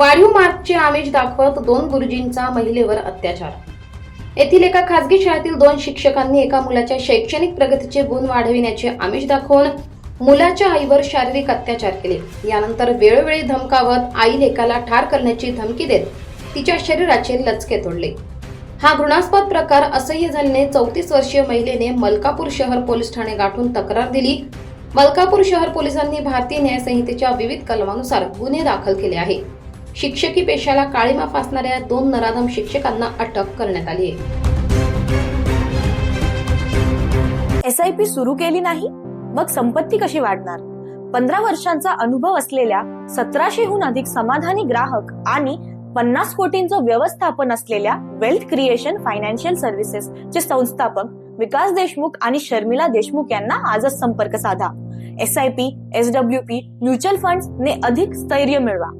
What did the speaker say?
वाढीव मार्कचे आमिष दाखवत दोन गुरुजींचा महिलेवर अत्याचार. येथील एका खासगी शाळेतील दोन शिक्षकांनी एका मुलाच्या शैक्षणिक प्रगतीचे गुण वाढविण्याचे आमिष दाखवून मुलाच्या आईवर शारीरिक अत्याचार केले. यानंतर वेळोवेळी धमकावत आई लेकाला ठार करण्याची धमकी देत तिच्या शरीराचे लचके तोडले. हा घृणास्पद प्रकार असह्य झाल्याने चौतीस वर्षीय महिलेने मलकापूर शहर पोलीस ठाणे गाठून तक्रार दिली. मलकापूर शहर पोलिसांनी भारतीय न्यायसंहितेच्या विविध कलमानुसार गुन्हे दाखल केले आहे शिक्षकी पेशाला काळीमा फासणाऱ्या दोन नराधम शिक्षकांना अटक करण्यात आली आहे. एस सुरू केली नाही मग संपत्ती कशी वाढणार? पंधरा वर्षांचा अनुभव असलेल्या सतराशेहून अधिक समाधानी ग्राहक आणि पन्नास कोटींचं व्यवस्थापन असलेल्या वेल्थ क्रिएशन फायनान्शियल सर्व्हिसेस चे संस्थापक विकास देशमुख आणि शर्मिला देशमुख यांना आजच संपर्क साधा. S I P S W P mutual fund ने अधिक स्थैर्य मिळवा.